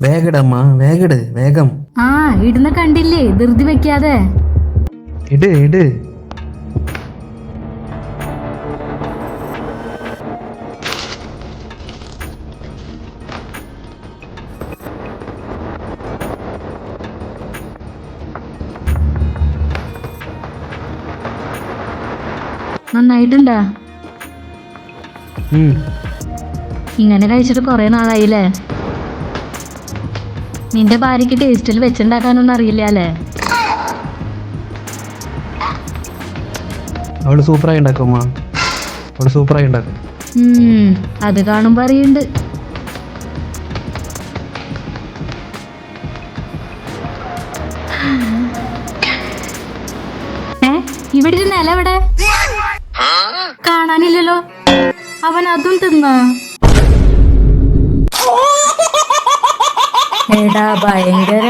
വേഗടമ്മ വേഗട് വേഗം. ആ ഇടുന്ന കണ്ടില്ലേ ധൃതി വെക്കാതെ. ഇട് ഇട്. നന്നായിട്ടുണ്ടാ. ഇങ്ങനെ കഴിച്ചിട്ട് കുറെ നാളായില്ലേ? നിന്റെ ഭാര്യയ്ക്ക് ടേസ്റ്റിൽ വെച്ചുണ്ടാക്കാനൊന്നും അറിയില്ല അല്ലേ? അവൾ സൂപ്പറായി ഉണ്ടാക്കും അവൾ സൂപ്പറായി ഉണ്ടാക്കും. അത് കാണുമ്പോ അറിയണ്ട്. ഇവിടെ ഒരു നില എവിടെ? കാണാനില്ലല്ലോ. അവൻ അതും തിന്ന. എടാ ഭയങ്കര.